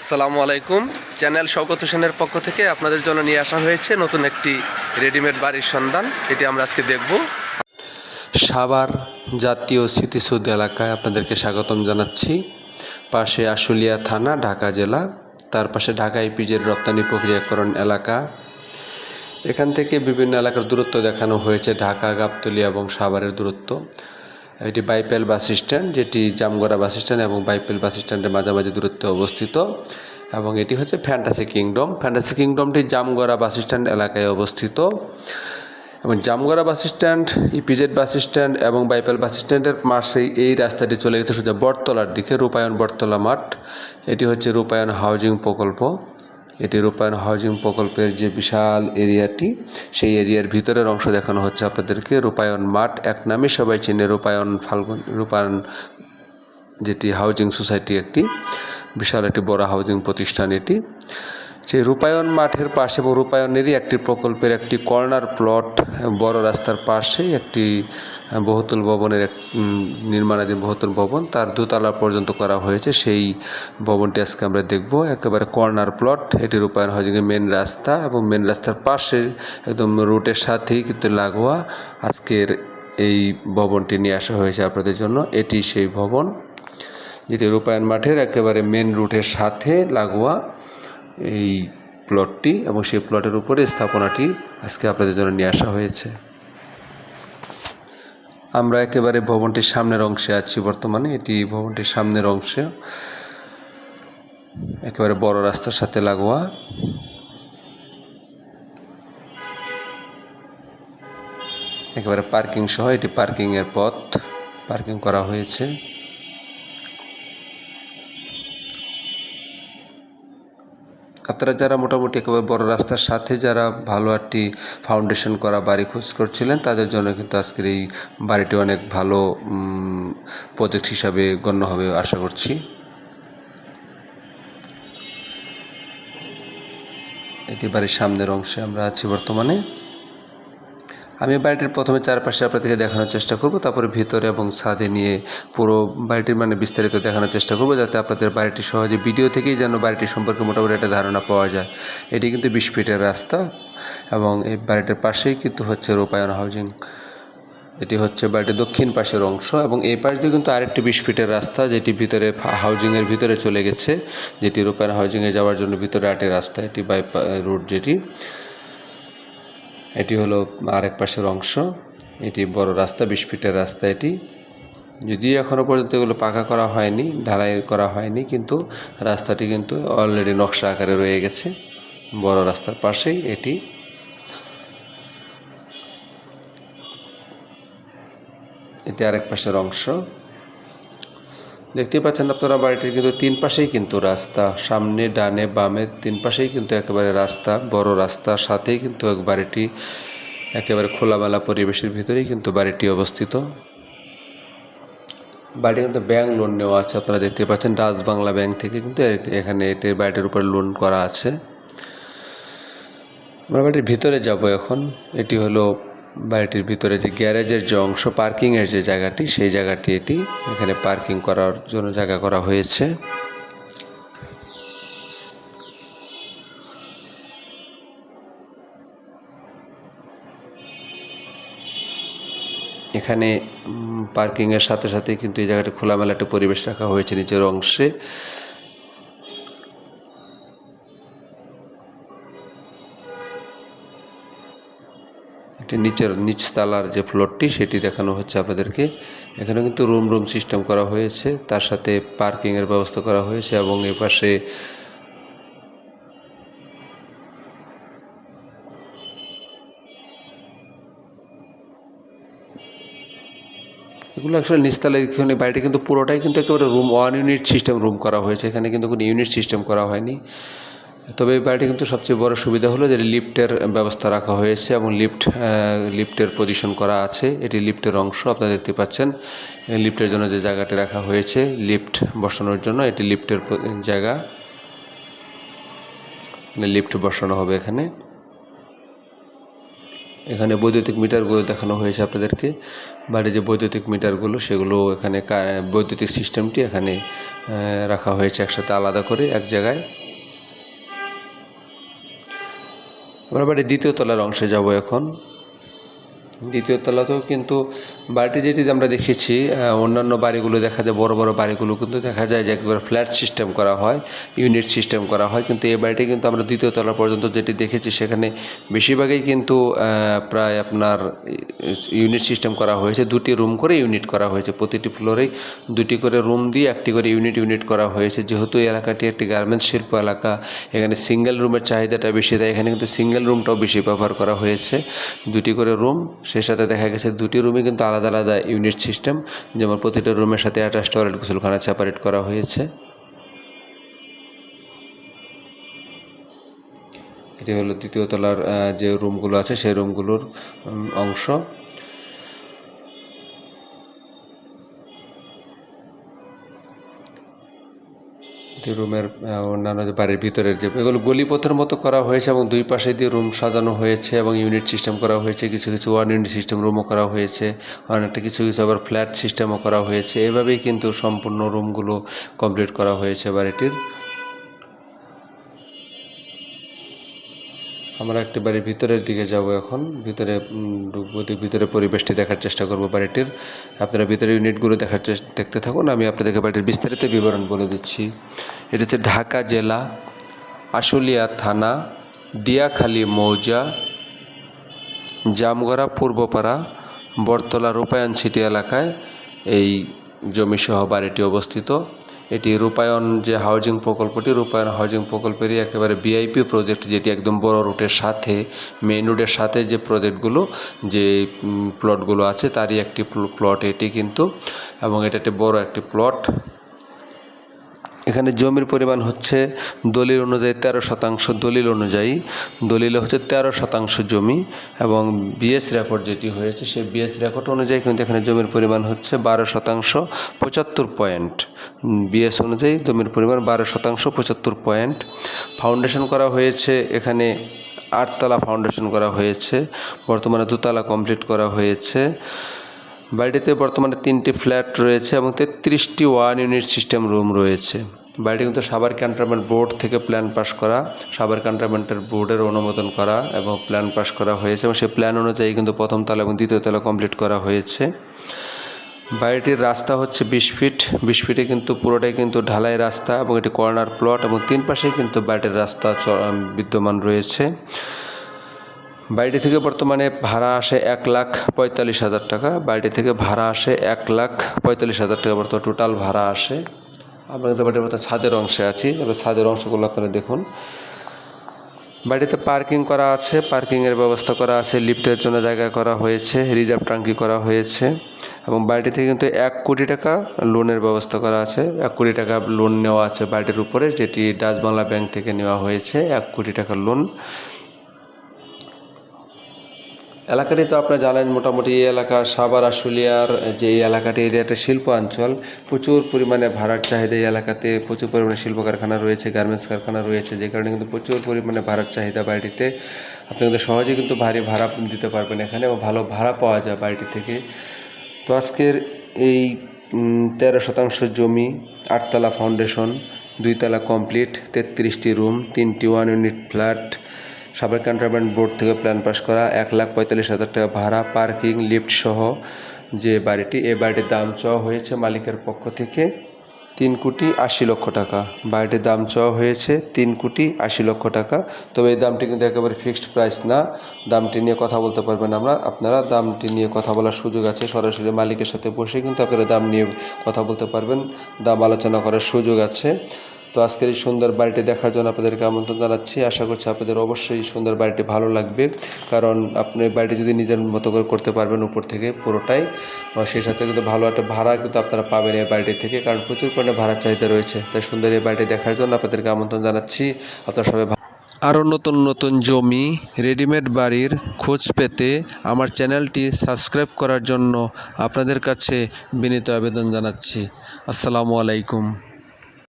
আসসালামু আলাইকুম। চ্যানেল শওকত হোসেনের পক্ষ থেকে আপনাদের জন্য নিয়ে আসা হয়েছে নতুন একটি রেডিমেড বাড়ির সন্ধান। এটি আমরা আজকে দেখব। সাভার জাতীয় স্মৃতিসৌধ এলাকায় আপনাদেরকে স্বাগতম জানাচ্ছি। পাশে আশুলিয়া থানা, ঢাকা জেলা, তার পাশে ঢাকা ইপিজের রপ্তানি প্রক্রিয়াকরণ এলাকা। এখান থেকে বিভিন্ন এলাকার দূরত্ব দেখানো হয়েছে, ঢাকা, গাবতলী এবং সাভারের দূরত্ব। এটি বাইপেল বাস স্ট্যান্ড, যেটি জামগড়া বাস স্ট্যান্ড এবং বাইপেল বাস স্ট্যান্ডের মাঝামাঝি দূরত্বে অবস্থিত। এবং এটি হচ্ছে ফ্যান্টাসি কিংডম। ফ্যান্টাসি কিংডমটি জামগড়া বাস স্ট্যান্ড এলাকায় অবস্থিত। এবং Jamgora bus stand, EPZ bus stand এবং বাইপেল বাস স্ট্যান্ডের মাসেই এই রাস্তাটি চলে গেছে সোজা বটতলার দিকে, রূপায়ণ বটতলা মাঠ। এটি হচ্ছে রূপায়ণ হাউজিং প্রকল্প। এটি রূপায়ণ হাউজিং প্রকল্পের যে বিশাল এরিয়াটি, সেই এরিয়ার ভিতরের অংশ দেখানো হচ্ছে আপনাদেরকে। রূপায়ণ মাঠ এক নামে সবাই চেনে রূপায়ণ ফাল্গুন, রূপায়ণ যেটি হাউজিং সোসাইটি একটি বিশাল একটি বড় হাউজিং প্রতিষ্ঠান এটি। সেই রূপায়ণ মাঠের পাশে এবং রূপায়ণেরই একটি প্রকল্পের একটি কর্নার প্লট, বড় রাস্তার পাশে একটি বহুতল ভবনের এক নির্মাণাধীন বহুতল ভবন, তার দোতলা পর্যন্ত করা হয়েছে। সেই ভবনটি আজকে আমরা দেখব। একেবারে কর্নার প্লট, এটি রূপায়ণ হাউজিংয়ের মেন রাস্তা এবং মেন রাস্তার পাশে একদম রুটের সাথেই কিন্তু লাগোয়া আজকের এই ভবনটি নিয়ে আসা হয়েছে আপনাদের জন্য। এটি সেই ভবন, যেটি রূপায়ণ মাঠের একেবারে মেন রুটের সাথে লাগোয়া। এই প্লটটি এবং সেই প্লটের উপরে স্থাপনাটি আজকে আপনাদের জন্য নিয়ে আসা হয়েছে। আমরা একেবারে ভবনটির সামনের অংশে আছি বর্তমানে। এটি ভবনটির সামনের অংশে। একেবারে বড় রাস্তার সাথে লাগোয়া। একেবারে পার্কিং সহ এটি পার্কিংয়ের পথ। পার্কিং করা হয়েছে। আপনারা যারা মোটামুটি একেবারে বড় রাস্তার সাথে যারা ভালো একটি ফাউন্ডেশন করা বাড়ি খোঁজ করছিলেন, তাদের জন্য কিন্তু আজকের এই বাড়িটি অনেক ভালো প্রজেক্ট হিসাবে গণ্য হবে আশা করছি। এটি বাড়ির সামনের অংশে আমরা আছি বর্তমানে। আমি বাড়িটির প্রথমে চারপাশে আপনাদেরকে দেখানোর চেষ্টা করব, তারপরে ভিতরে এবং ছাদে নিয়ে পুরো বাড়িটির মানে বিস্তারিত দেখানোর চেষ্টা করব, যাতে আপনাদের বাড়িটি সহজে ভিডিও থেকেই যেন বাড়িটি সম্পর্কে মোটামুটি একটা ধারণা পাওয়া যায়। এটি কিন্তু বিশ ফিটের রাস্তা এবং এই বাড়িটির পাশেই কিন্তু হচ্ছে রূপায়ণ হাউজিং। এটি হচ্ছে বাড়িটির দক্ষিণ পাশের অংশ এবং এই পাশ দিয়ে কিন্তু আরেকটি বিশ ফিটের রাস্তা যেটি ভিতরে হাউজিংয়ের ভিতরে চলে গেছে, যেটি রূপায়ণ হাউজিংয়ে যাওয়ার জন্য ভিতরে আটের রাস্তা, এটি বাই রোড যেটি। এটি হলো আরেক পাশের অংশ। এটি বড় রাস্তা, বিশ ফিটের রাস্তা এটি। যদিও এখনও পর্যন্ত এগুলো পাকা করা হয়নি, ঢালাই করা হয়নি, কিন্তু রাস্তাটি কিন্তু অলরেডি নকশা আকারে রয়ে গেছে। বড় রাস্তার পাশেই এটি। এটি আরেক পাশের অংশ। দেখতে পাচ্ছেন আপনারা, বাড়িটির কিন্তু তিন পাশেই কিন্তু রাস্তা। সামনে, ডানে, বামে তিন পাশেই কিন্তু একেবারে রাস্তা, বড় রাস্তা, সাথেই কিন্তু এক বাড়িটি, একেবারে খোলামেলা পরিবেশের ভিতরেই কিন্তু বাড়িটি অবস্থিত। বাড়ি কিন্তু ব্যাংক লোন নেওয়া আছে, আপনারা দেখতে পাচ্ছেন, ডাচ বাংলা ব্যাংক থেকে কিন্তু এখানে এটি বাড়িটির উপর লোন করা আছে। আমরা বাড়ির ভিতরে যাব এখন, এটি হলো বাড়িটির ভিতরে যে গ্যারেজের যে অংশ, পার্কিংয়ের যে জায়গাটি, সেই জায়গাটি এটি। এখানে পার্কিং করার জন্য জায়গা করা হয়েছে। এখানে পার্কিংয়ের সাথে সাথে কিন্তু এই জায়গাটি খোলামেলা একটা পরিবেশ রাখা হয়েছে নিচের অংশে। একটি নিচের নিচতলার যে ফ্লোরটি, সেটি দেখানো হচ্ছে আপনাদেরকে। এখানে কিন্তু রুম রুম সিস্টেম করা হয়েছে। তার সাথে পার্কিংয়ের ব্যবস্থা করা হয়েছে এবং এ পাশে এগুলো আসলে নিচতলায় এখানে বাড়িটা কিন্তু পুরোটাই কিন্তু একেবারে room one unit system room করা হয়েছে। এখানে কিন্তু কোনো ইউনিট সিস্টেম করা হয়নি। তবে এই বাড়িটি কিন্তু সবচেয়ে বড় সুবিধা হলো যে লিফটের ব্যবস্থা রাখা হয়েছে এবং লিফট লিফটের পজিশন করা আছে। এটি লিফটের অংশ, আপনারা দেখতে পাচ্ছেন। লিফটের জন্য যে জায়গাটি রাখা হয়েছে, লিফট বসানোর জন্য এটি লিফটের জায়গা। লিফট বসানো হবে এখানে। এখানে বৈদ্যুতিক মিটারগুলো দেখানো হয়েছে আপনাদেরকে। বাড়ির যে বৈদ্যুতিক মিটারগুলো, সেগুলো এখানে বৈদ্যুতিক সিস্টেমটি এখানে রাখা হয়েছে একসাথে আলাদা করে, এক জায়গায়। আমরা বাড়ির দ্বিতীয় তলার অংশে যাব এখন। দ্বিতীয় তলাতেও কিন্তু বাড়িটি যেটি আমরা দেখেছি অন্যান্য বাড়িগুলো দেখা যায়, বড় বড় বাড়িগুলো কিন্তু দেখা যায় যে একবার ফ্ল্যাট সিস্টেম করা হয়, ইউনিট সিস্টেম করা হয়। কিন্তু এই বাড়িটি কিন্তু আমরা দ্বিতীয় তলা পর্যন্ত যেটি দেখেছি, সেখানে বেশিরভাগই কিন্তু প্রায় আপনার ইউনিট সিস্টেম করা হয়েছে। দুটি রুম করে ইউনিট করা হয়েছে। প্রতিটি ফ্লোরেই দুটি করে রুম দিয়ে একটি করে ইউনিট ইউনিট করা হয়েছে। যেহেতু এই এলাকাটি একটি গার্মেন্টস শিল্প এলাকা, এখানে সিঙ্গেল রুমের চাহিদাটা বেশি দেয় এখানে কিন্তু সিঙ্গেল রুমটাও বেশি ব্যবহার করা হয়েছে। দুটি করে রুম সেই সাথে দেখা গেছে দুটি রুমে কিন্তু আলাদা আলাদা ইউনিট সিস্টেম। যেমন প্রতিটা রুমের সাথে অ্যাটাচ টয়লেট গোসলখানা সেপারেট করা হয়েছে। এটি হলো দ্বিতীয় তলার যে রুমগুলো আছে সেই রুমগুলোর অংশ। যে রুমের অন্যান্য যে বাড়ির ভিতরের যে, এগুলো গলিপথের মতো করা হয়েছে এবং দুই পাশে দিয়ে রুম সাজানো হয়েছে এবং ইউনিট সিস্টেম করা হয়েছে, কিছু কিছু ওয়ান ইউনিট সিস্টেম রুমও করা হয়েছে, অনেকটা কিছু কিছু আবার ফ্ল্যাট সিস্টেমও করা হয়েছে। এভাবেই কিন্তু সম্পূর্ণ রুমগুলো কমপ্লিট করা হয়েছে বাড়িটির। আমরা একটি বাড়ির ভিতরের দিকে যাব এখন। ভিতরে ঢুকবো ভিতরে পরিবেশটি দেখার চেষ্টা করব বাড়িটির। আপনারা ভিতরে ইউনিটগুলো দেখার চেষ্টা দেখতে থাকুন। আমি আপনাদেরকে বাড়িটির বিস্তারিত বিবরণ বলে দিচ্ছি। এটা হচ্ছে ঢাকা জেলা, আশুলিয়া থানা, দিয়াখালী মৌজা, জামগড়া, পূর্বপাড়া বরতলা রূপায়ণ সিটি এলাকায় এই জমিসহ বাড়িটি অবস্থিত। এটি রূপায়ণ যে হাউজিং প্রকল্পটি, রূপায়ণ হাউজিং প্রকল্পেরই একেবারে বিআইপি প্রজেক্ট যেটি একদম বড় রুটের সাথে মেইন রোডের সাথে যে প্রজেক্টগুলো যে প্লটগুলো আছে, তারই একটি প্লট এটি কিন্তু, এবং এটা একটি বড় একটি প্লট এখানে জমির পরিমাণ হচ্ছে দলিল অনুযায়ী তেরো শতাংশ দলিল অনুযায়ী। দলিলে হচ্ছে তেরো শতাংশ জমি এবং বিএস রেকর্ড যেটি হয়েছে, সেই বিএস রেকর্ড অনুযায়ী কিন্তু এখানে জমির পরিমাণ হচ্ছে বারো শতাংশ পঁচাত্তর পয়েন্ট। বিএস অনুযায়ী জমির পরিমাণ বারো শতাংশ পঁচাত্তর পয়েন্ট। ফাউন্ডেশন করা হয়েছে, এখানে আটতলা ফাউন্ডেশন করা হয়েছে, বর্তমানে দুতলা কমপ্লিট করা হয়েছে। বাড়িটিতে বর্তমানে তিনটি ফ্ল্যাট রয়েছে এবং তেত্রিশটি ওয়ান ইউনিট সিস্টেম রুম রয়েছে। বাড়িটি কিন্তু সাবার ক্যান্টনমেন্ট বোর্ড থেকে প্ল্যান পাস করা সাবার ক্যান্টনমেন্টের বোর্ডের অনুমোদন করা এবং প্ল্যান পাস করা হয়েছে এবং সেই প্ল্যান অনুযায়ী কিন্তু প্রথম তলা এবং দ্বিতীয় তলা কমপ্লিট করা হয়েছে। বাড়িটির রাস্তা হচ্ছে বিশ ফিট। বিশ ফিটে কিন্তু পুরোটাই কিন্তু ঢালাই রাস্তা এবং এটি কর্নার প্লট এবং তিন পাশেই কিন্তু বাড়িটির রাস্তা বিদ্যমান রয়েছে। বাড়িটি থেকে বর্তমানে ভাড়া আসে এক লাখ পঁয়তাল্লিশ হাজার টাকা। বাড়িটি থেকে ভাড়া আসে এক লাখ পঁয়তাল্লিশ হাজার টাকা। বর্তমানে টোটাল ভাড়া আসে। আমরা কিন্তু বাড়ির মতো ছাদের অংশে আছি। এবার ছাদের অংশগুলো আপনারা দেখুন। বাড়িতে পার্কিং করা আছে। পার্কিংয়ের ব্যবস্থা করা আছে। লিফটের জন্য জায়গা করা হয়েছে। রিজার্ভ ট্যাঙ্কি করা হয়েছে। এবং বাড়িটি থেকে কিন্তু এক কোটি টাকা লোনের ব্যবস্থা করা আছে। এক কোটি টাকা লোন নেওয়া আছে বাড়িটির উপরে, যেটি ডাচ বাংলা ব্যাংক থেকে নেওয়া হয়েছে। এক কোটি টাকা লোন। এলাকাটি তো আপনারা জানেন মোটামুটি এই এলাকা সাভার, আশুলিয়ার যে এই এলাকাটি, এটা একটা শিল্প অঞ্চল। প্রচুর পরিমাণে ভাড়ার চাহিদা এই এলাকাতে, প্রচুর পরিমাণে শিল্প কারখানা রয়েছে গার্মেন্টস কারখানা রয়েছে, যে কারণে কিন্তু প্রচুর পরিমাণে ভাড়ার চাহিদা বাড়িটিতে। আপনি কিন্তু সহজেই কিন্তু ভারী ভাড়া দিতে পারবেন এখানে এবং ভালো ভাড়া পাওয়া যায় বাড়িটি থেকে। তো আজকের এই তেরো শতাংশ জমি, আটতলা ফাউন্ডেশন দুইতলা কমপ্লিট তেত্রিশটি রুম তিনটি ওয়ান ইউনিট ফ্ল্যাট সাবেক ক্যান্টনমেন্ট বোর্ড থেকে প্ল্যান পাস করা এক লাখ পঁয়তাল্লিশ হাজার টাকা ভাড়া পার্কিং লিফট সহ যে বাড়িটি, এ বাড়িটির দাম চাওয়া হয়েছে মালিকের পক্ষ থেকে তিন কোটি আশি লক্ষ টাকা। বাড়িটির দাম চাওয়া হয়েছে তিন কোটি আশি লক্ষ টাকা। তবে এই দামটি কিন্তু একেবারে ফিক্সড প্রাইস না। দামটি নিয়ে কথা বলতে পারবেন আমরা। আপনারা দামটি নিয়ে কথা বলার সুযোগ আছে। সরাসরি মালিকের সাথে বসে কিন্তু আপনারা দাম নিয়ে কথা বলতে পারবেন। দাম আলোচনা করার সুযোগ আছে। তো আজকের এই সুন্দর বাড়িটি দেখার জন্য আপনাদেরকে আমন্ত্রণ জানাচ্ছি। আশা করছি আপনাদের অবশ্যই সুন্দর বাড়িটি ভালো লাগবে। কারণ আপনি বাড়িটি যদি নিজের মতো করে করতে পারবেন উপর থেকে পুরোটাই সেই সাথে কিন্তু ভালো একটা ভাড়া কিন্তু আপনারা পাবেন এই বাড়িটি থেকে, কারণ প্রচুর পরিমাণে ভাড়ার চাহিদা রয়েছে। তাই সুন্দর এই বাড়িটি দেখার জন্য আপনাদেরকে আমন্ত্রণ জানাচ্ছি। আপনারা সবাই আরও নতুন নতুন জমি, রেডিমেড বাড়ির খোঁজ পেতে আমার চ্যানেলটি সাবস্ক্রাইব করার জন্য আপনাদের কাছে বিনীত আবেদন জানাচ্ছি। আসসালামু আলাইকুম।